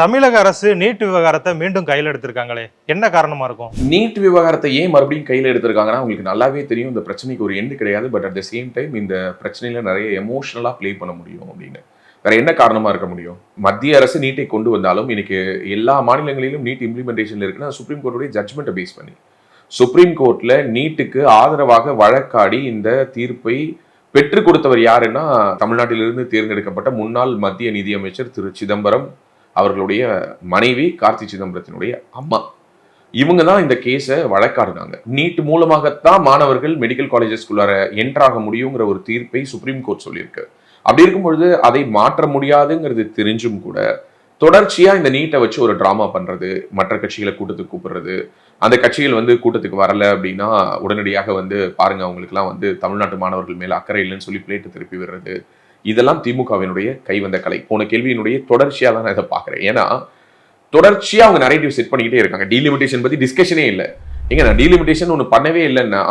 தமிழக அரசு நீட் விவகாரத்தை மீண்டும் கையில் எடுத்திருக்காங்களே. என்ன காரணமா இருக்கும்? நீட் விவகாரத்தை ஏன் மறுபடியும் கையில் எடுத்திருக்காங்கன்னா உங்களுக்கு நல்லாவே தெரியும். இந்த பிரச்சனைக்கு ஒரு எண்டு கிடையாது. But at the same time இந்த பிரச்சனையில நிறைய எமோஷனலாக ப்ளே பண்ண முடியும் அப்படின்னு. வேற என்ன காரணமா இருக்க முடியும்? மத்திய அரசு நீட்டை கொண்டு வந்தாலும் இன்னைக்கு எல்லா மாநிலங்களிலும் நீட் இம்ப்ளிமெண்டேஷன்ல இருக்குன்னா சுப்ரீம் கோர்ட்டுடைய ஜட்மெண்ட்டை பேஸ் பண்ணி. சுப்ரீம் கோர்ட்ல நீட்டுக்கு ஆதரவாக வழக்காடி இந்த தீர்ப்பை பெற்றுக் கொடுத்தவர் யாருன்னா தமிழ்நாட்டிலிருந்து தேர்ந்தெடுக்கப்பட்ட முன்னாள் மத்திய நிதியமைச்சர் திரு சிதம்பரம். அவர்களுடைய மனைவி கார்த்தி சிதம்பரத்தினுடைய அம்மா. இவங்க தான் இந்த கேஸை வழக்காடுனாங்க. நீட் மூலமாகத்தான் மாணவர்கள் மெடிக்கல் காலேஜஸ்குள்ளார என்ட்ராக முடியுங்கிற ஒரு தீர்ப்பை சுப்ரீம் கோர்ட் சொல்லியிருக்கு. அப்படி இருக்கும் பொழுது அதை மாற்ற முடியாதுங்கிறது தெரிஞ்சும் கூட தொடர்ச்சியா இந்த நீட்டை வச்சு ஒரு ட்ராமா பண்றது மற்ற கட்சிகளை கூட்டத்துக்கு கூப்பிடுறது அந்த கட்சிகள் வந்து கூட்டத்துக்கு வரல அப்படின்னா உடனடியாக வந்து பாருங்க அவங்களுக்குலாம் வந்து தமிழ்நாட்டு மாணவர்கள் மேலே அக்கறை இல்லைன்னு சொல்லி பிளேட்டு திருப்பி விடுறது இதெல்லாம் திமுகவினுடைய கைவந்த கலை. போன கேள்வியினுடைய தொடர்ச்சியாக தான் நான் இதை பார்க்குறேன். ஏன்னா தொடர்ச்சியாக அவங்க நரேட்டிவ் செட் பண்ணிக்கிட்டே இருக்காங்க. டீலிமிட்டேஷன் பற்றி டிஸ்கஷனே இல்லை. எங்க நான் டீலிமிட்டேஷன் ஒன்று பண்ணவே இல்லைன்னா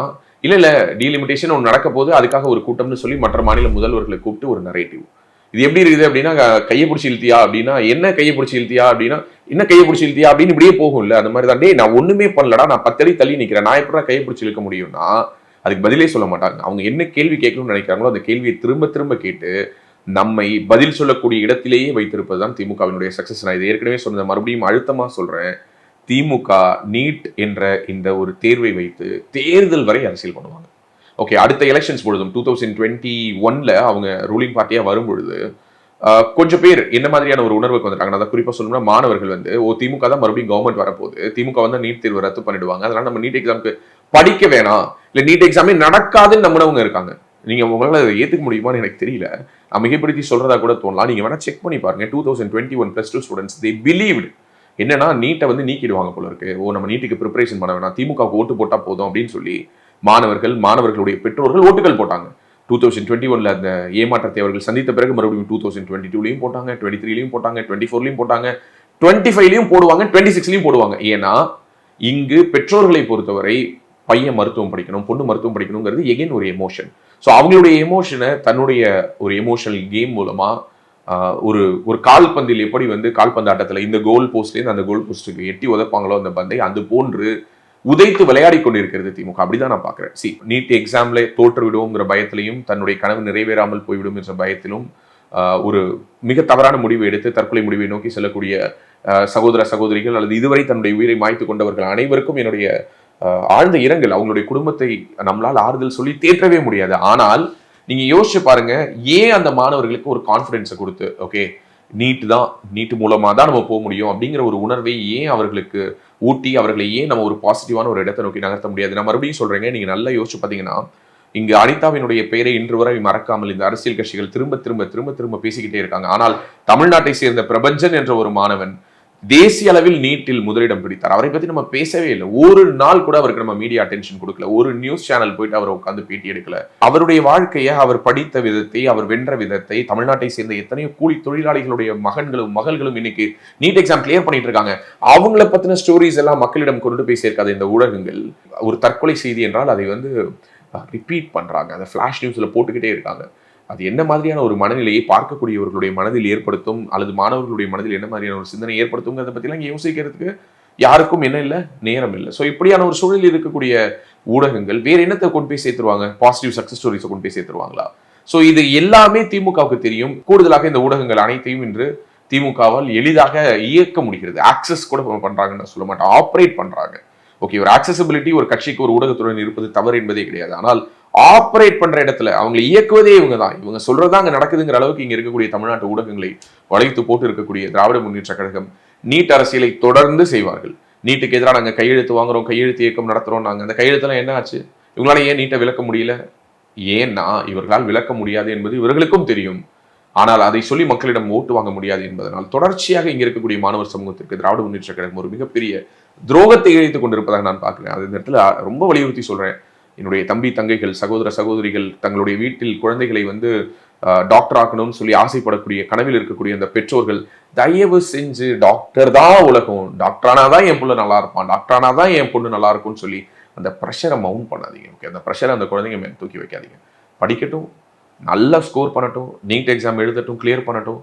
இல்லை இல்லை டீலிமிட்டேஷன் ஒன்று நடக்க போது அதுக்காக ஒரு கூட்டம்னு சொல்லி மற்ற மாநில முதல்வர்களை கூப்பிட்டு ஒரு நரேட்டிவ் இது எப்படி இருக்குது அப்படின்னா கையை பிடிச்சி இழுத்தியா அப்படின்னா என்ன கையை பிடிச்சி இழுத்தியா அப்படின்னா என்ன கையை பிடிச்சி இழுத்தியா அப்படின்னு இப்படியே போகும்ல. அந்த மாதிரி தான் டே நான் ஒன்றுமே பண்ணலடா. நான் பத்தடி தள்ளி நிற்கிறேன் நான் எப்படா கையை பிடிச்சி இழுக்க முடியும்னா அதுக்கு பதிலே சொல்ல மாட்டாங்க. அவங்க என்ன கேள்வி கேட்கணும்னு நினைக்கிறாங்களோ அந்த கேள்வியை திரும்ப திரும்ப கேட்டு நம்மை பதில் சொல்லக்கூடிய இடத்திலேயே வைத்திருப்பது தான் திமுகவினுடைய சக்சஸ் நான் இதை ஏற்கனவே சொன்ன மறுபடியும் அழுத்தமாக சொல்கிறேன் திமுக நீட் என்ற இந்த ஒரு தேர்வை வைத்து தேர்தல் வரை அரசியல் பண்ணுவாங்க. ஓகே அடுத்த எலெக்ஷன்ஸ் பொழுதும் டூ தௌசண்ட் டுவெண்ட்டி ஒன்ல அவங்க ரூலிங் பார்ட்டியாக வரும் பொழுது கொஞ்சம் பேர் என்ன மாதிரியான ஒரு உணர்வுக்கு வந்துட்டாங்க நான் அதை குறிப்பாக சொல்லணும்னா மாணவர்கள் வந்து ஓ திமுக தான் மறுபடியும் கவர்மெண்ட் வரப்போகுது. திமுக வந்து நீட் தேர்வு ரத்து பண்ணிடுவாங்க. அதனால நம்ம நீட் எக்ஸாமுக்கு படிக்க வேணாம். இல்லை நீட் எக்ஸாமே நடக்காதுன்னு நம்பினவங்க இருக்காங்க. நீங்க உங்களால் அதை ஏற்றுக்க முடியுமான்னு எனக்கு தெரியல. நான் மிகப்படுத்தி சொல்றதா கூட தோணலாம். நீங்க வேணா செக் பண்ணி பாருங்க. Two thousand twenty one plus two students they believed என்னன்னா நீட்டை வந்து நீக்கிடுவாங்க போல இருக்கு. ஓ நம்ம நீட்டுக்கு ப்ரிப்பரேஷன் பண்ண வேணாம். திமுகவுக்கு ஓட்டு போட்டா போதும் அப்படின்னு சொல்லி மாணவர்கள் மாணவர்களுடைய பெற்றோர்கள் ஓட்டுகள் போட்டாங்க. டூ தௌசண்ட் டுவெண்ட்டி ஒன்ல அந்த ஏமாற்றத்தை அவர்கள் சந்தித்த பிறகு மறுபடியும் டூ தௌசண்ட் டுவெண்ட்டி டூலையும் போட்டாங்க டுவெண்ட்டி த்ரீலையும் போட்டாங்க டுவெண்ட்டி ஃபோர்லையும் போட்டாங்க டுவெண்ட்டி ஃபைவ்லையும் போடுவாங்க டுவெண்ட்டி சிக்ஸ்லையும் போடுவாங்க. ஏன்னா இங்கு பெற்றோர்களை பொறுத்தவரை பையன் மருத்துவம் படிக்கணும் பொண்ணு மருத்துவம் படிக்கணுங்கிறது எகைன் ஒரு எமோஷன் ஸோ அவங்களுடைய எமோஷனை தன்னுடைய ஒரு எமோஷனல் கேம் மூலமாக ஒரு ஒரு கால்பந்தில் எப்படி வந்து கால்பந்து ஆட்டத்தில் இந்த கோல் போஸ்ட்லேருந்து அந்த கோல் போஸ்ட்டுக்கு எட்டி உதப்பாங்களோ அந்த பந்தை அது போன்று உதைத்து விளையாடி கொண்டிருக்கிறது திமுக. அப்படிதான் நான் பார்க்குறேன். சி நீட் எக்ஸாம்ல தோற்று விடுவோங்கிற பயத்திலையும் தன்னுடைய கனவு நிறைவேறாமல் போய்விடும் என்ற பயத்திலும் ஒரு மிக தவறான முடிவை எடுத்து தற்கொலை முடிவை நோக்கி செல்லக்கூடிய சகோதர சகோதரிகள் அல்லது இதுவரை தன்னுடைய உயிரை மாய்த்து கொண்டவர்கள் அனைவருக்கும் என்னுடைய ஆழ்ந்த இரங்கல். அவங்களுடைய குடும்பத்தை நம்மளால் ஆறுதல் சொல்லி தேற்றவே முடியாது. ஆனால் நீங்க யோசிச்சு பாருங்க ஏன் அந்த மாணவர்களுக்கு ஒரு கான்ஃபிடென்ஸை கொடுத்து ஓகே நீட்டு தான் நீட்டு மூலமா தான் நம்ம போக முடியும் அப்படிங்கிற ஒரு உணர்வை ஏன் அவர்களுக்கு ஊட்டி அவர்களை ஏன் நம்ம ஒரு பாசிட்டிவான ஒரு இடத்தை நோக்கி நகர்த்த முடியாது? நான் மறுபடியும் சொல்றேங்க நீங்க நல்லா யோசிச்சு பாத்தீங்கன்னா இங்கு அனிதாவினுடைய பெயரை இன்று வரை மறக்காமல் இந்த அரசியல் கட்சிகள் திரும்ப திரும்ப திரும்ப திரும்ப பேசிக்கிட்டே இருக்காங்க. ஆனால் தமிழ்நாட்டை சேர்ந்த பிரபஞ்சன் என்ற ஒரு மாணவன் தேசிய அளவில் நீட்டில் முதலிடம் பிடித்தார். அவரை பத்தி நம்ம பேசவே இல்லை. ஒரு நாள் கூட அவருக்கு நம்ம மீடியா அட்டென்ஷன் கொடுக்கல. ஒரு நியூஸ் சேனல் போயிட்டு அவர் உட்காந்து பேட்டி எடுக்கல. அவருடைய வாழ்க்கையை அவர் படித்த விதத்தை அவர் வென்ற விதத்தை தமிழ்நாட்டை சேர்ந்த எத்தனையோ கூலி தொழிலாளிகளுடைய மகன்களும் மகள்களும் இன்னைக்கு நீட் எக்ஸாம் கிளியர் பண்ணிட்டு இருக்காங்க. அவங்கள பத்தின ஸ்டோரிஸ் எல்லாம் மக்களிடம் கொண்டு போய் சேர்க்காத இந்த ஊடகங்கள். ஒரு தற்கொலை செய்தி என்றால் அதை வந்து ரிப்பீட் பண்றாங்க. அந்த ஃபிளாஷ் நியூஸ்ல போட்டுக்கிட்டே இருக்காங்க. அது என்ன மாதிரியான ஒரு மனநிலையை பார்க்கக்கூடியவர்களுடைய மனதில் ஏற்படுத்தும் அல்லது மாணவர்களுடைய மனதில் என்ன மாதிரியான ஒரு சிந்தனை ஏற்படுத்துங்கிறத பற்றிலாம் யோசிக்கிறதுக்கு யாருக்கும் என்ன இல்லை நேரம் இல்லை. ஸோ இப்படியான ஒரு சூழலில் இருக்கக்கூடிய ஊடகங்கள் வேறு என்னத்தை கொண்டு போய் சேர்த்துருவாங்க? பாசிட்டிவ் சக்ஸஸ் ஸ்டோரிஸை கொண்டு போய் சேர்த்துருவாங்களா? ஸோ இது எல்லாமே திமுகவுக்கு தெரியும். கூடுதலாக இந்த ஊடகங்கள் அனைத்தையும் இன்று திமுகவால் எளிதாக இயக்க முடிகிறது. ஆக்சஸ் கூட பண்றாங்கன்னு நான் சொல்ல மாட்டேன். ஆப்ரேட் பண்ணுறாங்க ஓகே ஒரு ஆக்சசபிலிட்டி ஒரு கட்சிக்கு ஒரு ஊடகத்துடன் இருப்பது தவறு என்பதே கிடையாது. ஆனால் ஆப்ரேட் பண்ற இடத்துல அவங்களை இயக்குவதே இவங்க தான் இவங்க சொல்றது அங்க நடக்குதுங்கிற அளவுக்கு இங்க இருக்கக்கூடிய தமிழ்நாட்டு ஊடகங்களை வளைத்து போட்டு இருக்கக்கூடிய திராவிட முன்னேற்ற கழகம் நீட் அரசியலை தொடர்ந்து செய்வார்கள். நீட்டுக்கு எதிராக நாங்கள் கையெழுத்து வாங்குறோம் கையெழுத்து இயக்கம் நடத்துறோம் நாங்கள் அந்த கையெழுத்துலாம் என்ன ஆச்சு? இவங்களால ஏன் நீட்டை விளக்க முடியல? ஏன்னா இவர்களால் விளக்க முடியாது என்பது இவர்களுக்கும் தெரியும். ஆனால் அதை சொல்லி மக்களிடம் ஓட்டு வாங்க முடியாது என்பதனால் தொடர்ச்சியாக இங்கே இருக்கக்கூடிய மாணவர் சமூகத்திற்கு திராவிட முன்னேற்ற கழகம் ஒரு மிகப்பெரிய துரோகத்தை இழைத்துக் கொண்டிருப்பதாக நான் பார்க்கிறேன். அது இந்த இடத்துல ரொம்ப வலியுறுத்தி சொல்றேன். என்னுடைய தம்பி தங்கைகள் சகோதர சகோதரிகள் தங்களுடைய வீட்டில் குழந்தைகளை வந்து டாக்டர் ஆக்கணும்னு சொல்லி ஆசைப்படக்கூடிய கனவில் இருக்கக்கூடிய அந்த பெற்றோர்கள் தயவு செஞ்சு டாக்டர் தான் உலகம். டாக்டரானா தான் என் புள்ள நல்லா இருப்பான். டாக்டரானா தான் என் பொண்ணு நல்லா இருக்கும்னு சொல்லி அந்த ப்ரெஷரை மவுண்ட் பண்ணாதீங்க. ஓகே அந்த ப்ரெஷரை அந்த குழந்தைங்க மேலே தூக்கி வைக்காதீங்க. படிக்கட்டும். நல்லா ஸ்கோர் பண்ணட்டும். நீட் எக்ஸாம் எழுதட்டும் கிளியர் பண்ணட்டும்.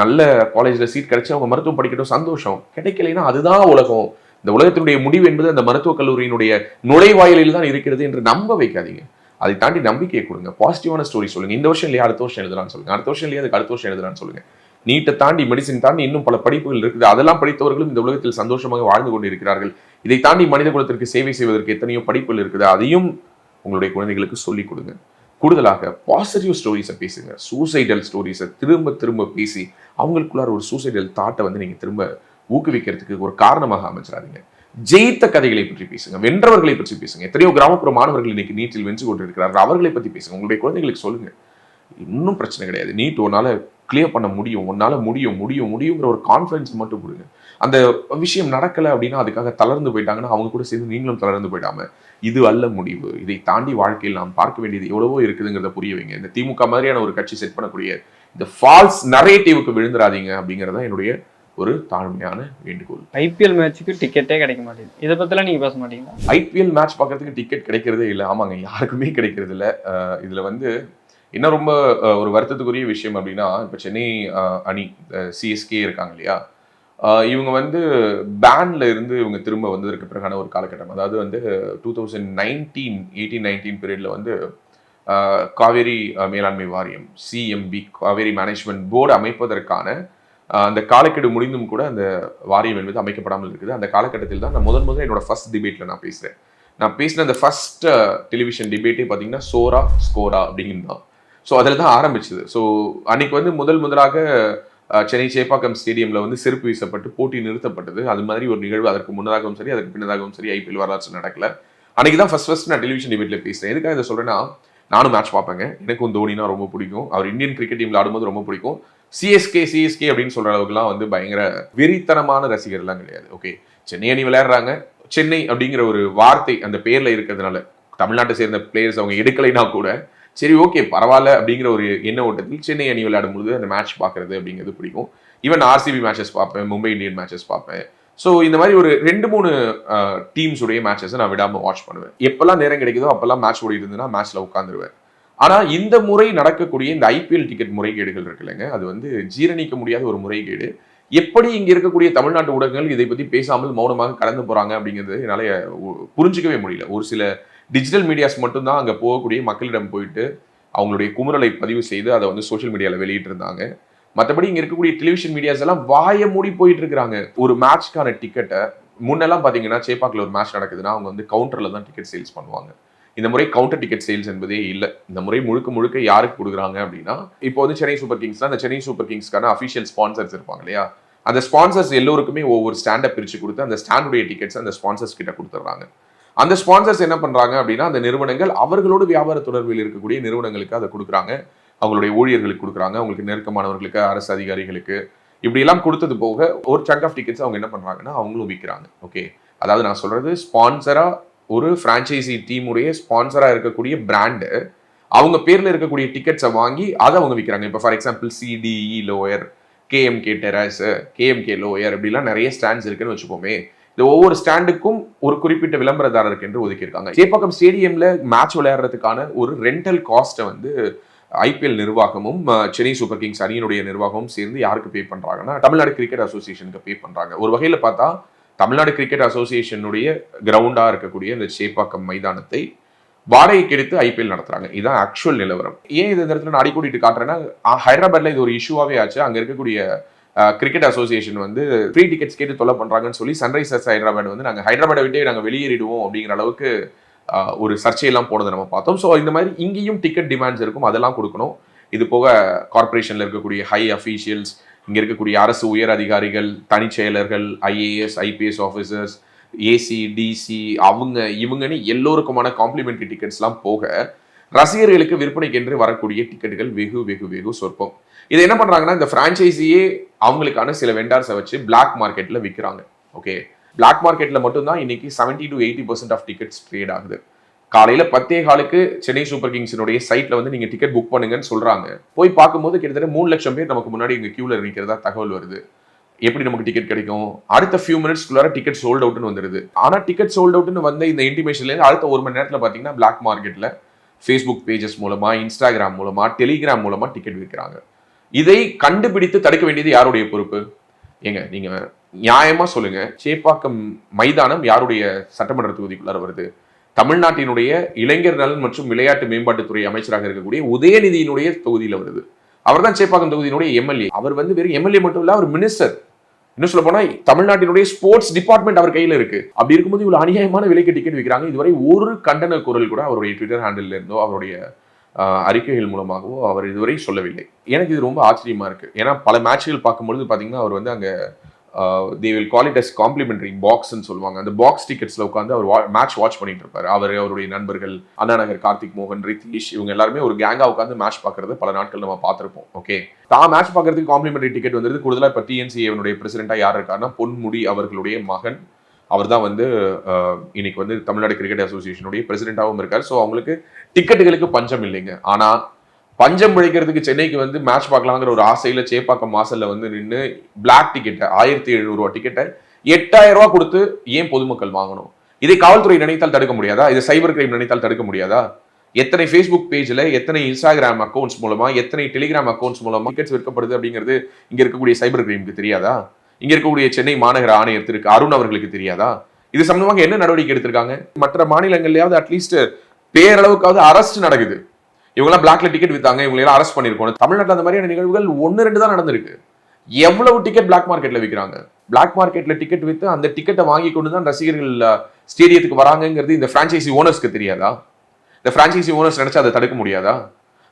நல்ல காலேஜில் சீட் கிடைச்சி அவங்க மருத்துவம் படிக்கட்டும். சந்தோஷம். கிடைக்கலைன்னா அதுதான் உலகம். இந்த உலகத்தினுடைய முடிவு என்பது அந்த மருத்துவக் கல்லூரியினுடைய நுழைவாயிலில் தான் இருக்கிறது என்று நம்ப வைக்காதீங்க. அதை தாண்டி நம்பிக்கையை கொடுங்க. பாசிட்டிவான ஸ்டோரி சொல்லுங்க. இந்த வருஷம் இல்லையா? அடுத்த வருஷம் எழுதலாம்னு சொல்லுங்க. அடுத்த வருஷம் இல்லையா? அதுக்கு அடுத்த வருஷம் எழுதலாம்னு சொல்லுங்க. நீட்டை தாண்டி மெடிசின் தாண்டி இன்னும் பல படிப்புகள் இருக்குது. அதெல்லாம் படித்தவர்களும் இந்த உலகத்தில் சந்தோஷமாக வாழ்ந்து கொண்டு இருக்கிறார்கள் இதை தாண்டி மனித குலத்திற்கு சேவை செய்வதற்கு எத்தனையோ படிப்புகள் இருக்குது. அதையும் உங்களுடைய குழந்தைகளுக்கு சொல்லிக் கொடுங்க. கூடுதலாக பாசிட்டிவ் ஸ்டோரிஸை பேசுங்க. சூசைடல் ஸ்டோரிஸை திரும்ப திரும்ப பேசி அவங்களுக்குள்ளார ஒரு சூசைடல் தாட்டை வந்து நீங்க திரும்ப ஊக்குவிக்கிறதுக்கு ஒரு காரணமாக அமைச்சிடாதீங்க. ஜெயித்த கதைகளை பற்றி பேசுங்க. வென்றவர்களை பற்றி பேசுங்க. எத்தனையோ கிராமப்புற மாணவர்கள் இன்னைக்கு நீட்டில் வென்று கொண்டிருக்கிறார்கள். அவர்களை பற்றி பேசுங்க. உங்களுடைய குழந்தைகளுக்கு சொல்லுங்க. இன்னும் பிரச்சனை கிடையாது. நீட் உன்னால கிளியர் பண்ண முடியும். உன்னால முடியும் முடியும் முடியுங்கிற ஒரு கான்ஃபிடன்ஸ் மட்டும் கொடுங்க. அந்த விஷயம் நடக்கல அப்படின்னா அதுக்காக தளர்ந்து போயிட்டாங்கன்னா அவங்க கூட சேர்ந்து நீங்களும் தளர்ந்து போயிடாம இது அல்ல முடிவு. இதை தாண்டி வாழ்க்கையில் நாம் பார்க்க வேண்டியது எவ்வளவோ இருக்குதுங்கிறத புரிய வைங்க. இந்த திமுக மாதிரியான ஒரு கட்சி செட் பண்ணக்கூடிய இந்த ஃபால்ஸ் நரேட்டிவுக்கு விழுந்துடாதீங்க அப்படிங்கறத என்னுடைய ஒரு தாழ்மையான வேண்டுகோள். ஐபிஎல் மேட்ச்சுக்கு டிக்கெட்டே கிடைக்க மாட்டேங்குது. இதை பத்திலாம் நீங்க பேச மாட்டீங்களா? ஐபிஎல் மேட்ச் பார்க்கறதுக்கு டிக்கெட் கிடைக்கிறதே இல்லை. ஆமாங்க யாருக்குமே கிடைக்கிறது இல்லை. இதுல வந்து என்ன ரொம்ப ஒரு வருத்தத்துக்குரிய விஷயம் அப்படின்னா இப்போ சென்னை அணி சிஎஸ்கே இருக்காங்க இல்லையா? இவங்க வந்து பேன்ல இருந்து இவங்க திரும்ப வந்ததற்கு பிறகான ஒரு காலகட்டம். அதாவது வந்து two thousand nineteen eighteen nineteen பீரியட்ல வந்து காவேரி மேலாண்மை வாரியம் சிஎம்பி காவேரி மேனேஜ்மெண்ட் போர்டு அமைப்பதற்கான அந்த காலக்கெடு முடிந்தும் கூட அந்த வாரியம் என்பது அமைக்கப்படாமல் இருக்குது. அந்த காலகட்டத்தில் தான் நான் முதன் முதல் என்னோட ஃபர்ஸ்ட் டிபேட்டில் நான் பேசுகிறேன் நான் பேசின அந்த ஃபர்ஸ்ட் டெலிவிஷன் டிபேட்டே பார்த்தீங்கன்னா சோரா ஸ்கோரா அப்படிங்கிறது தான். ஸோ அதில் தான் ஆரம்பிச்சது. ஸோ அன்னைக்கு வந்து முதல் முதலாக சென்னை சேப்பாக்கம் ஸ்டேடியமில் வந்து செருப்பு வீசப்பட்டு போட்டி நிறுத்தப்பட்டது. அது மாதிரி ஒரு நிகழ்வு அதற்கு முன்னதாகவும் சரி அதற்கு பின்னதாகவும் சரி ஐபிஎல் வரலாற்று நடக்கல. அன்னைக்கு தான் ஃபர்ஸ்ட் ஃபர்ஸ்ட் நான் டெலிவிஷன் டிபேட்டில் பேசுறேன். எதுக்காக இதை சொல்கிறேன்னா நானும் மேட்ச் பார்ப்பேங்க. எனக்கும் தோனினா ரொம்ப பிடிக்கும். அவர் இந்தியன் கிரிக்கெட் டீமில் ஆடும்போது ரொம்ப பிடிக்கும். சிஎஸ்கே சிஎஸ்கே அப்படின்னு சொல்கிற அளவுக்குலாம் வந்து பயங்கர வெறித்தனமான ரசிகர்லாம் கிடையாது. ஓகே சென்னை அணி விளையாடுறாங்க. சென்னை அப்படிங்கிற ஒரு வார்த்தை அந்த பேரில் இருக்கிறதுனால தமிழ்நாட்டை சேர்ந்த பிளேயர்ஸ் அவங்க எடுக்கலைன்னா கூட சரி ஓகே பரவாயில்ல அப்படிங்கிற ஒரு எண்ண ஓட்டத்தில் சென்னை அணி விளையாடும் பொழுது அந்த மேட்ச் பார்க்குறது அப்படிங்கிறது பிடிக்கும். ஈவன் ஆர்சிபி மேட்சஸ் பார்ப்பேன் மும்பை இந்தியன் மேட்சஸ் பார்ப்பேன். ஸோ இந்த மாதிரி ஒரு ரெண்டு மூணு டீம்ஸ் உடைய மேட்சஸை நான் விடாமல் வாட்ச் பண்ணுவேன். எப்போல்லாம் நேரம் கிடைக்குதோ அப்போல்லாம் மேட்ச் ஓடிட்டு இருந்ததுன்னா மேட்ச்சில் உட்காந்துருவேன் ஆனால் இந்த முறை நடக்கக்கூடிய இந்த ஐபிஎல் டிக்கெட் முறைகேடுகள் இருக்குல்லங்க அது வந்து ஜீரணிக்க முடியாத ஒரு முறைகேடு. எப்படி இங்க இருக்கக்கூடிய தமிழ்நாட்டு ஊடகங்கள் இதை பத்தி பேசாமல் மௌனமாக கடந்து போறாங்க அப்படிங்கிறது என்னால புரிஞ்சிக்கவே புரிஞ்சுக்கவே முடியல. ஒரு சில டிஜிட்டல் மீடியாஸ் மட்டும்தான் அங்கே போகக்கூடிய மக்களிடம் போயிட்டு அவங்களுடைய குமுறலை பதிவு செய்து அதை வந்து சோஷியல் மீடியாவில் வெளியிட்டு இருந்தாங்க மற்றபடி இங்கே இருக்கக்கூடிய டெலிவிஷன் மீடியாஸ் எல்லாம் வாய மூடி போயிட்டு இருக்கிறாங்க ஒரு மேட்ச்க்கான டிக்கெட்டை முன்னெல்லாம் பார்த்தீங்கன்னா சேப்பாக்கில் ஒரு மேட்ச் நடக்குதுன்னா அவங்க வந்து கவுண்டரில் தான் டிக்கெட் சேல்ஸ் பண்ணுவாங்க. இந்த முறை கவுண்டர் டிக்கெட் சேல்ஸ் என்பதே இல்லை. இந்த முறை முழுக்க முழுக்க யாருக்கு கொடுக்குறாங்க அப்படின்னா இப்போ வந்து சென்னை சூப்பர் கிங்ஸ்னா அந்த சென்னை சூப்பர் கிங்ஸ்க்கான அஃபிஷியல் ஸ்பான்சர்ஸ் இருப்பாங்க இல்லையா? அந்த ஸ்பான்சர்ஸ் எல்லோருக்குமே ஒவ்வொரு ஸ்டாண்டை பிரித்து கொடுத்து அந்த ஸ்டாண்டுடைய டிக்கெட்ஸ் அந்த ஸ்பான்சர்ஸ் கிட்ட கொடுத்துட்றாங்க. அந்த ஸ்பான்சர்ஸ் என்ன பண்ணுறாங்க அப்படின்னா அந்த நிறுவனங்கள் அவர்களோடு வியாபார தொடர்பில் இருக்கக்கூடிய நிறுவனங்களுக்கு அதை கொடுக்குறாங்க. அவங்களுடைய ஊழியர்களுக்கு கொடுக்குறாங்க. அவங்களுக்கு நெருக்கமானவர்களுக்கு அரசு அதிகாரிகளுக்கு. இப்படியெல்லாம் கொடுத்தது போக ஒரு சங்க் ஆஃப் டிக்கெட்ஸ் அவங்க என்ன பண்ணுறாங்கன்னா அவங்களும் விற்கிறாங்க. ஓகே அதாவது நான் சொல்கிறது ஸ்பான்சராக ஒரு ஃப்ரான்ச்சைசி டீமுடைய ஸ்பான்சராக இருக்கக்கூடிய பிராண்டு அவங்க பேரில் இருக்கக்கூடிய டிக்கெட்ஸை வாங்கி அதை அவங்க விற்கிறாங்க இப்போ for example CDE lower KMK terrace KMK lower இப்படிலாம் நிறைய ஸ்டாண்ட்ஸ் இருக்குன்னு வச்சுப்போமே இந்த ஒவ்வொரு ஸ்டாண்டுக்கும் ஒரு குறிப்பிட்ட விளம்பரதாரருக்கு என்று ஒதுக்கியிருக்காங்க. சேப்பாக்கம் ஸ்டேடியம்ல மேட்ச் விளையாடுறதுக்கான ஒரு ரெண்டல் காஸ்ட்டை வந்து ஐபிஎல் நிர்வாகமும் சென்னை சூப்பர் கிங்ஸ் அணியினுடைய நிர்வாகமும் சேர்ந்து யாருக்கு பே பண்ணுறாங்கன்னா தமிழ்நாடு கிரிக்கெட் அசோசியேஷனுக்கு பே பண்ணுறாங்க ஒரு வகையில் பார்த்தா தமிழ்நாடு கிரிக்கெட் அசோசியேஷனுடைய கிரவுண்டாக இருக்கக்கூடிய இந்த சேப்பாக்கம் மைதானத்தை வாடகைக்கு எடுத்து ஐபிஎல் நடத்துறாங்க. இதுதான் ஆக்சுவல் நிலவரம். ஏன் இது இந்த இடத்துல நான் அடிக்கோடிட்டு காட்டுறேன்னா ஹைதராபாத்ல இது ஒரு இஷ்யூவாகவே ஆச்சு. அங்கே இருக்கக்கூடிய கிரிக்கெட் அசோசியேஷன் வந்து ஃப்ரீ டிக்கெட்ஸ் கேட்டு தொலை பண்ணுறாங்கன்னு சொல்லி சன்ரைசர்ஸ் ஹைதராபாத் வந்து நாங்கள் ஹைதராபாடை விட்டே நாங்கள் வெளியேறிடுவோம் அப்படிங்கிற அளவுக்கு ஒரு சர்ச்சையெல்லாம் போனதை நம்ம பார்த்தோம். ஸோ இந்த மாதிரி இங்கேயும் டிக்கெட் டிமாண்ட்ஸ் இருக்கும். அதெல்லாம் கொடுக்கணும். இது போக கார்பரேஷனில் இருக்கக்கூடிய ஹை அஃபீஷியல்ஸ் இங்கே இருக்கக்கூடிய அரசு உயர் அதிகாரிகள் தனிச் செயலர்கள் IAS IPS officers AC DC அவங்க இவங்கன்னு எல்லோருக்குமான காம்ப்ளிமெண்ட்ரி டிக்கெட்ஸ்லாம் போக ரசிகர்களுக்கு விற்பனைக்கென்று வரக்கூடிய டிக்கெட்டுகள் வெகு வெகு வெகு சொற்பம். இதை என்ன பண்ணுறாங்கன்னா இந்த ஃப்ரான்ச்சைஸியே அவங்களுக்கான சில வெண்டார்ஸை வச்சு பிளாக் மார்க்கெட்டில் விற்கிறாங்க ஓகே பிளாக் மார்க்கெட்டில் மட்டும்தான் இன்னைக்கு 70 to eighty percent of tickets trade ஆகுது. காலையில பத்தே காலுக்கு சென்னை சூப்பர் கிங்ஸினுடைய சைட்ல வந்து நீங்க டிக்கெட் புக் பண்ணுங்கன்னு சொல்றாங்க. போய் பார்க்கும்போது கிட்டத்தட்ட மூணு லட்சம் பேர் நமக்கு முன்னாடி இங்க கியூல நிற்கிறதா தகவல் வருது. எப்படி நமக்கு டிக்கெட் கிடைக்கும்? அடுத்த ஃபியூ மினிட்ஸ்க்குள்ளார டிக்கெட் சோல்ட் அவுட்னு வந்துருது. ஆனா டிக்கெட் சோல்ட் அவுட்னு வந்த இந்த இன்டிமேஷன்ல அடுத்த ஒரு மணி நேரத்தில் பாத்தீங்கன்னா பிளாக் மார்க்கெட்ல ஃபேஸ்புக் பேஜஸ் மூலமா இன்ஸ்டாகிராம் மூலமா டெலிகிராம் மூலமா டிக்கெட் விற்கிறாங்க இதை கண்டுபிடித்து தடுக்க வேண்டியது யாருடைய பொறுப்பு? ஏங்க நீங்க நியாயமா சொல்லுங்க. சேப்பாக்கம் மைதானம் யாருடைய சட்டமன்ற தொகுதிக்குள்ளார வருது? தமிழ்நாட்டினுடைய இளைஞர் நலன் மற்றும் விளையாட்டு மேம்பாட்டுத்துறை அமைச்சராக இருக்கக்கூடிய உதயநிதியினுடைய தொகுதியில் வருது. அவர் தான் சேப்பாக்கம் தொகுதியினுடைய எம்எல்ஏ. அவர் வந்து வெறும் எம்எல்ஏ மட்டும் இல்ல அவர் மினிஸ்டர் இன்னும் சொல்ல போனா தமிழ்நாட்டினுடைய ஸ்போர்ட்ஸ் டிபார்ட்மெண்ட் அவர் கையில இருக்கு. அப்படி இருக்கும்போது இவ்வளவு அநியாயமான விலைக்கு டிக்கெட் விற்கிறாங்க இதுவரை ஒரு கண்டன குரல் கூட அவருடைய ட்விட்டர் ஹேண்டில் இருந்தோ அவருடைய அறிக்கைகள் மூலமாகவோ அவர் இதுவரை சொல்லவில்லை. எனக்கு இது ரொம்ப ஆச்சரியமா இருக்கு. ஏன்னா பல மேட்ச்கள் பார்க்கும்பொழுது பாத்தீங்கன்னா அவர் வந்து அங்க they will call it as complimentary பாக்ஸ்ன்னு சொல்லுவாங்க. அந்த பாக்ஸ் டிக்கெட்ஸில் உட்காந்து அவர் மேட்ச் வாட்ச் பண்ணிட்டு இருப்பார் அவர் அவருடைய நண்பர்கள் அண்ணா நகர் கார்த்திக் மோகன் ரிதீஷ் இவங்க எல்லாருமே ஒரு கேங்காக உட்காந்து மேட்ச் பார்க்கறது பல நாட்கள் நம்ம பார்த்துருப்போம். ஓகே தான் மேட்ச் பார்க்கறதுக்கு காம்ப்ளிமெண்டரி டிக்கெட் வந்துருது. கூடுதலாக இப்போ டிஎன்சிஏனுடைய பிரசிடென்ட்டாக யார் இருக்காருன்னா பொன்முடி அவர்களுடைய மகன். அவர் தான் வந்து இன்னைக்கு வந்து தமிழ்நாடு கிரிக்கெட் அசோசியேஷனுடைய பிரசிடென்ட்டாகவும் இருக்கார். ஸோ அவங்களுக்கு டிக்கெட்டுகளுக்கு பஞ்சம் இல்லைங்க. ஆனால் பஞ்சம் பிழைக்கிறதுக்கு சென்னைக்கு வந்து மேட்ச் பார்க்கலாங்கிற ஒரு ஆசையில சேப்பாக்கம் வாசல்ல வந்து நின்று பிளாக் டிக்கெட்டை ஆயிரத்தி எழுநூறுவா டிக்கெட்டை எட்டாயிரம் ரூபா கொடுத்து ஏன் பொதுமக்கள் வாங்கணும்? இதை காவல்துறை நினைத்தால் தடுக்க முடியாதா? இதை சைபர் கிரைம் நினைத்தால் தடுக்க முடியாதா? எத்தனை ஃபேஸ்புக் பேஜில் எத்தனை இன்ஸ்டாகிராம் அக்கௌண்ட்ஸ் மூலமா எத்தனை டெலிகிராம் அக்கௌண்ட்ஸ் மூலமா டிக்கெட்ஸ் விற்கப்படுது அப்படிங்கிறது இங்கே இருக்கக்கூடிய சைபர் கிரைமுக்கு தெரியாதா? இங்கே இருக்கக்கூடிய சென்னை மாநகர ஆணையத்திற்கு அருண் அவர்களுக்கு தெரியாதா? இது சம்பந்தமாக என்ன நடவடிக்கை எடுத்திருக்காங்க? மற்ற மாநிலங்கள்லையாவது அட்லீஸ்ட் பேரளவுக்காவது அரஸ்ட் நடக்குது. இவங்கெல்லாம் பிளாக்ல டிக்கெட் வித்தாங்க இவங்க எல்லாம் அரெஸ்ட் பண்ணிருக்கோம் தமிழ்நாட்டில் அந்த மாதிரியான நிகழ்வுகள் ஒன்று ரெண்டு தான் நடந்திருக்கு. எவ்வளவு டிக்கெட் பிளாக் மார்க்கெட்ல விற்கிறாங்க பிளாக் மார்க்கெட்ல டிக்கெட் வித்து அந்த டிக்கெட்டை வாங்கி கொண்டு தான் ரசிகர்கள் ஸ்டேடியத்துக்கு வராங்கங்கிறது இந்த பிரான்ச்சைசி ஓனர்ஸ்க்கு தெரியாதா? இந்த பிரான்ச்சைசி ஓனர்ஸ் நினச்சா அதை தடுக்க முடியாதா?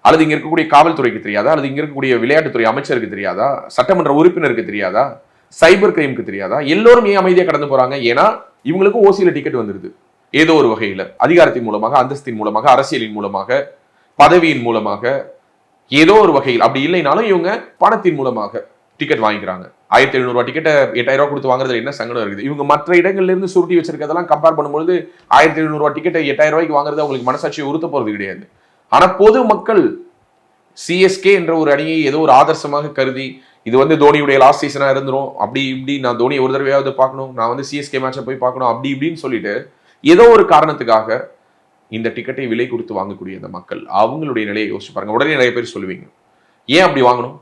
அல்லது இங்க இருக்கக்கூடிய காவல்துறைக்கு தெரியாதா? அல்லது இங்க இருக்கக்கூடிய விளையாட்டுத்துறை அமைச்சருக்கு தெரியாதா? சட்டமன்ற உறுப்பினருக்கு தெரியாதா? சைபர் கிரைமுக்கு தெரியாதா? எல்லோரும் ஏன் அமைதியாக கடந்து போறாங்க? ஏன்னா இவங்களுக்கு ஓசியில டிக்கெட் வந்துருது. ஏதோ ஒரு வகையில. அதிகாரத்தின் மூலமாக அந்தஸ்தின் மூலமாக அரசியலின் மூலமாக பதவியின் மூலமாக ஏதோ ஒரு வகையில் அப்படி இல்லைனாலும் இவங்க பணத்தின் மூலமாக டிக்கெட் வாங்கிக்கிறாங்க. ஆயிரத்தி எழுநூறுவா டிக்கெட்டை எட்டாயிரம் ரூபா கொடுத்து வாங்குறதுல என்ன சங்கடம் இருக்குது? இவங்க மற்ற இடங்கள்ல இருந்து சுருட்டி வச்சிருக்கிறதெல்லாம் கம்பேர் பண்ணும்போது ஆயிரத்தி எழுநூறுவா டிக்கெட்டை எட்டாயிரம் ரூபாய்க்கு வாங்குறது அவங்களுக்கு மனசாட்சியை உறுத்த போறது கிடையாது. ஆனா பொது மக்கள் சிஎஸ்கே என்ற ஒரு அணியை ஏதோ ஒரு ஆதர்சமாக கருதி இது வந்து தோனியுடைய லாஸ்ட் சீசனா இருந்துரும் அப்படி இப்படி நான் தோனியை ஒரு தடவையாவது பார்க்கணும் நான் வந்து சிஎஸ்கே மேட்சை போய் பார்க்கணும் அப்படி இப்படின்னு சொல்லிட்டு ஏதோ ஒரு காரணத்துக்காக இந்த டிக்கெட்டை விலை கொடுத்து வாங்கக்கூடிய அந்த மக்கள் அவங்களுடைய நிலையை யோசிச்சு பாருங்க. உடனே நிறைய பேர் சொல்லுவீங்க ஏன் அப்படி வாங்கணும்?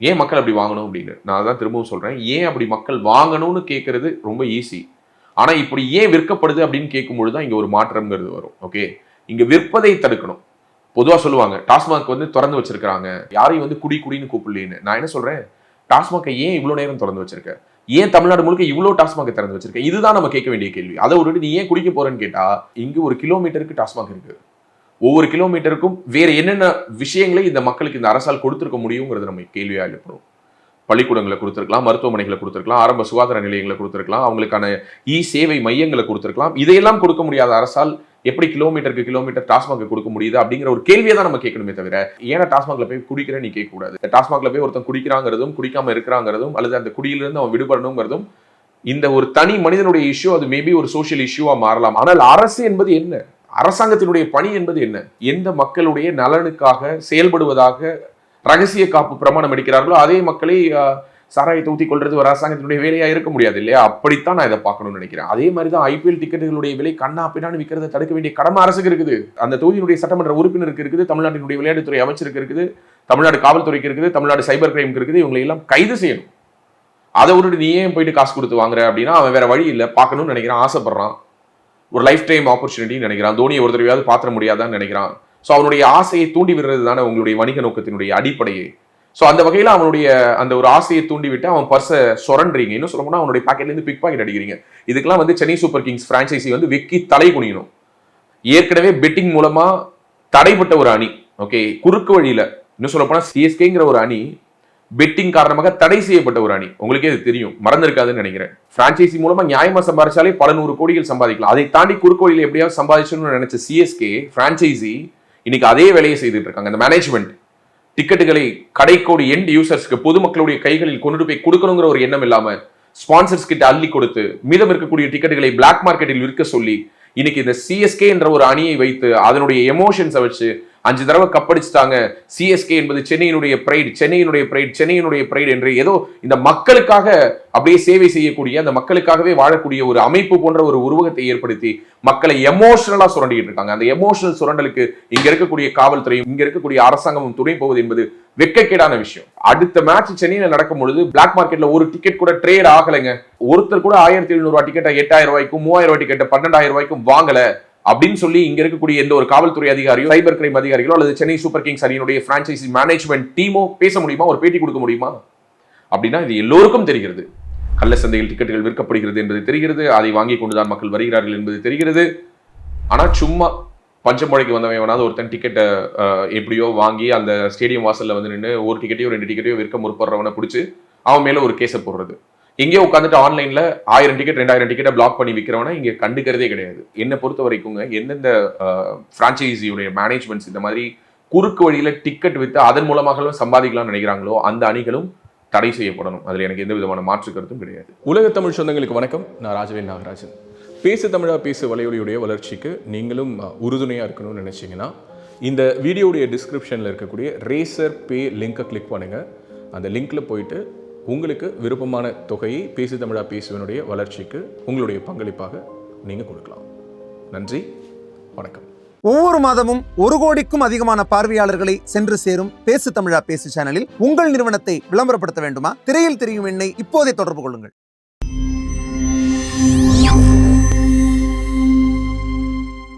ஏன் மக்கள் அப்படி வாங்கணும்? அப்படின்னு. நான் அதான் திரும்பவும் சொல்றேன் ஏன் அப்படி மக்கள் வாங்கணும்னு கேட்கறது ரொம்ப ஈஸி ஆனா இப்படி ஏன் விற்கப்படுது? அப்படின்னு கேட்கும்பொழுது தான் இங்க ஒரு மாற்றம்ங்கிறது வரும் ஓகே இங்க விற்பதை தடுக்கணும். பொதுவாக சொல்லுவாங்க டாஸ்மாக் வந்து திறந்து வச்சிருக்கிறாங்க. யாரையும் வந்து குடி குடின்னு கூப்பிடலேன்னு நான் என்ன சொல்றேன்? டாஸ்மாக்கை ஏன் இவ்வளோ நேரம் திறந்து வச்சிருக்கேன் ஏன் தமிழ்நாடு முழுக்க இவ்வளோ டாஸ்மாக் திறந்து வச்சிருக்கேன் இதுதான் நம்ம கேட்க வேண்டிய கேள்வி. அதை விட்டுட்டு நீ ஏன் குடிக்க போறேன்னு கேட்டா இங்கு ஒரு கிலோமீட்டருக்கு டாஸ்மாக் இருக்கு. ஒவ்வொரு கிலோமீட்டருக்கும் வேற என்னென்ன விஷயங்களை இந்த மக்களுக்கு இந்த அரசால் கொடுத்துருக்க முடியுங்கிறது நம்ம கேள்வியா எழுப்புறோம். பள்ளிக்கூடங்களை கொடுத்துருக்கலாம் மருத்துவமனைகளை கொடுத்துருக்கலாம் ஆரம்ப சுகாதார நிலையங்களை கொடுத்துருக்கலாம் அவங்களுக்கான இ சேவை மையங்களை கொடுத்துருக்கலாம். இதையெல்லாம் கொடுக்க முடியாத அரசால் எப்படி கிலோமீட்டருக்கு கிலோமீட்டர் டாஸ்மாக் கொடுக்க முடியுது அப்படிங்கிற ஒரு கேள்வியை தான் நம்ம கேட்கணுமே தவிர ஏன்னா டாஸ்மாக்ல போய் குடிக்கிற நீ கேட்க கூடாது டாஸ்மாக்ல போய் ஒருத்தன் குடிக்கிறாங்கிறதும் குடிக்காம இருக்கிறாங்கிறதும் அல்லது அந்த குடியிலிருந்து அவன் விடுபடணுங்கிறதும் இந்த ஒரு தனி மனிதனுடைய இஷ்யூ அது மேபி ஒரு சோஷியல் இஷ்யூவா மாறலாம். ஆனால் அரசு என்பது என்ன? அரசாங்கத்தினுடைய பணி என்பது என்ன? எந்த மக்களுடைய நலனுக்காக செயல்படுவதாக ரகசிய காப்பு பிரமாணம் எடுக்கிறார்களோ அதே மக்களை சாராயத்தை ஊற்றி கொள்றது ஒரு அரசாங்கத்தினுடைய வேலையாக இருக்க முடியாது இல்லையா? அப்படித்தான் நான் இதை பார்க்கணும்னு நினைக்கிறேன். அதே மாதிரி தான் ஐபிஎல் டிக்கெட்டுகளுடைய விலை கண்ணா பின்னான்னு விற்கிறத தடுக்க வேண்டிய கடமை அரசுக்கு இருக்குது. அந்த தொகுதியினுடைய சட்டமன்ற உறுப்பினருக்கு இருக்குது தமிழ்நாட்டினுடைய விளையாட்டுத்துறை அமைச்சருக்கு இருக்குது தமிழ்நாடு காவல்துறைக்கு இருக்குது தமிழ்நாடு சைபர் கிரைம்க்கு இருக்குது. இவங்களை எல்லாம் கைது செய்யணும். அதை விட்டுட்டு நீ ஏன் போயிட்டு காசு கொடுத்து வாங்குற அப்படின்னா அவன் வேற வழி இல்லை. பார்க்கணும்னு நினைக்கிறான் ஆசைப்படுறான். ஒரு லைஃப் டைம் ஆப்பர்ச்சுனிட்டின்னு நினைக்கிறான். தோனியை ஒரு தடவையாவது பாத்திர முடியாதான்னு நினைக்கிறான். ஸோ அவனுடைய ஆசையை தூண்டி விடுறது தானே உங்களுடைய வணிக நோக்கத்தினுடைய அடிப்படையை. ஸோ அந்த வகையில் அவனுடைய அந்த ஒரு ஆசையை தூண்டி விட்டு அவன் பர்சை சுரண்டுறீங்க இன்னும் சொல்ல போனால் அவனுடைய பாக்கெட்லேருந்து பிக் பாக்கெட் அடிக்கிறீங்க. இதுக்கெல்லாம் வந்து சென்னை சூப்பர் கிங்ஸ் ஃப்ரான்ச்சைசி வந்து வெக்கி தலை குனியணும். ஏற்கனவே பெட்டிங் மூலமாக தடைப்பட்ட ஒரு அணி. ஓகே குறுக்கு வழியில். இன்னும் சொல்ல போனால் சிஎஸ்கேங்கிற ஒரு அணி பெட்டிங் காரணமாக தடை செய்யப்பட்ட ஒரு அணி. உங்களுக்கே இது தெரியும். மறந்திருக்காதுன்னு நினைக்கிறேன். பிரான்ச்சைசி மூலமா நியாயமா சம்பாதிச்சாலே பல நூறு கோடிகள் சம்பாதிக்கலாம். அதை தாண்டி குறுக்கு வழியில் எப்படியாவது சம்பாதிச்சணும்னு நினைச்ச சிஎஸ்கே பிரான்ச்சைசி இன்னைக்கு அதே வேலையை செய்துட்டு இருக்காங்க. அந்த மேனேஜ்மெண்ட் டிக்கெட்டுகளை கடைக்கோடி எண்ட் யூசர்ஸ்க்கு பொதுமக்களுடைய கைகளில் கொண்டு போய் கொடுக்கணுங்கிற ஒரு எண்ணம் இல்லாம ஸ்பான்சர்ஸ் கிட்ட அள்ளி கொடுத்து மீதம் இருக்கக்கூடிய டிக்கெட்டுகளை பிளாக் மார்க்கெட்டில் விற்க சொல்லி இன்னைக்கு இந்த சிஎஸ்கே என்ற ஒரு அணியை வைத்து அதனுடைய எமோஷன்ஸை வச்சு அஞ்சு தடவை கப்படிச்சிட்டாங்க சிஎஸ்கே என்பது சென்னையினுடைய பிரைட் சென்னையினுடைய பிரைட் சென்னையினுடைய பிரைட் என்று ஏதோ இந்த மக்களுக்காக அப்படியே சேவை செய்யக்கூடிய அந்த மக்களுக்காகவே வாழக்கூடிய ஒரு அமைப்பு போன்ற ஒரு உருவகத்தை ஏற்படுத்தி மக்களை எமோஷனலா சுரண்டிட்டு இருக்காங்க. அந்த எமோஷனல் சுரண்டலுக்கு இங்க இருக்கக்கூடிய காவல்துறையும் இங்க இருக்கக்கூடிய அரசாங்கமும் துணை போவது என்பது வெக்கக்கேடான விஷயம். அடுத்த மேட்ச் சென்னையில நடக்கும் பொழுது பிளாக் மார்க்கெட்ல ஒரு டிக்கெட் கூட ட்ரேட் ஆகலைங்க. ஒருத்தர் கூட ஆயிரத்தி எழுநூறு ரூபாய் டிக்கெட்டை எட்டாயிரம் ரூபாய்க்கும் மூவாயிரம் ரூபாய் டிக்கெட்டை பன்னெண்டாயிரம் ரூபாய்க்கும் வாங்கல. அப்படின்னு சொல்லி இங்க இருக்கக்கூடிய எந்த ஒரு காவல்துறை அதிகாரியோ சைபர் கிரைம் அதிகாரிகளோ அல்லது சென்னை சூப்பர் கிங்ஸ் அணியினுடைய பிரான்ச்சைசி மேனேஜ்மெண்ட் டீமோ பேச முடியுமா? ஒரு பேட்டி கொடுக்க முடியுமா? அப்படின்னா இது எல்லோருக்கும் தெரிகிறது. கள்ள சந்தையில் டிக்கெட்டுகள் விற்கப்படுகிறது என்பது தெரிகிறது. அதை வாங்கி கொண்டுதான் மக்கள் வருகிறார்கள் என்பது தெரிகிறது. ஆனால் சும்மா பஞ்சமொழிக்கு வந்தவன் வேணாவது ஒருத்தன் டிக்கெட்டை எப்படியோ வாங்கி அந்த ஸ்டேடியம் வாசலில் வந்து நின்று ஒரு டிக்கெட்டையோ ரெண்டு டிக்கெட்டையோ விற்க முற்படுறவனை பிடிச்சி அவன் மேலே ஒரு கேஸை போடுறது. இங்கே உட்காந்துட்டு ஆன்லைன்ல ஆயிரம் டிக்கெட் ரெண்டாயிரம் டிக்கெட்டை பிளாக் பண்ணி விற்கிறவனா இங்கே கண்டுக்கிறதே கிடையாது. என்னை பொறுத்த வரைக்குங்க எந்தெந்த ஃப்ரான்ச்சைசியுடைய மேனேஜ்மெண்ட்ஸ் இந்த மாதிரி குறுக்கு வழியில டிக்கெட் விற்று அதன் மூலமாக சம்பாதிக்கலாம்னு நினைக்கிறாங்களோ அந்த அணிகளும் தடை செய்யப்படணும். அதில் எனக்கு எந்த விதமான மாற்று கருத்தும் கிடையாது. உலக தமிழ் சொந்தங்களுக்கு வணக்கம். நான் ராஜவேல் நாகராஜன். பேசு தமிழா பேசு வலையொலியுடைய வளர்ச்சிக்கு நீங்களும் உறுதுணையாக இருக்கணும்னு நினச்சிங்கன்னா இந்த வீடியோடைய டிஸ்கிரிப்ஷனில் இருக்கக்கூடிய ரேசர் பே லிங்கை கிளிக் பண்ணுங்கள் அந்த லிங்கில் போயிட்டு உங்களுக்கு விருப்பமான தொகையை பேசி தமிழா பேசுவனுடைய வளர்ச்சிக்கு உங்களுடைய பங்களிப்பாக நீங்கள் கொடுக்கலாம். நன்றி வணக்கம். ஒவ்வொரு மாதமும் ஒரு கோடிக்கும் அதிகமான பார்வையாளர்களை சென்று சேரும் பேசு தமிழா பேசு சேனலில் உங்கள் நிறுவனத்தை விளம்பரப்படுத்த வேண்டுமா? திரையில் தெரியும் எண்ணை இப்போதே தொடர்பு கொள்ளுங்கள்.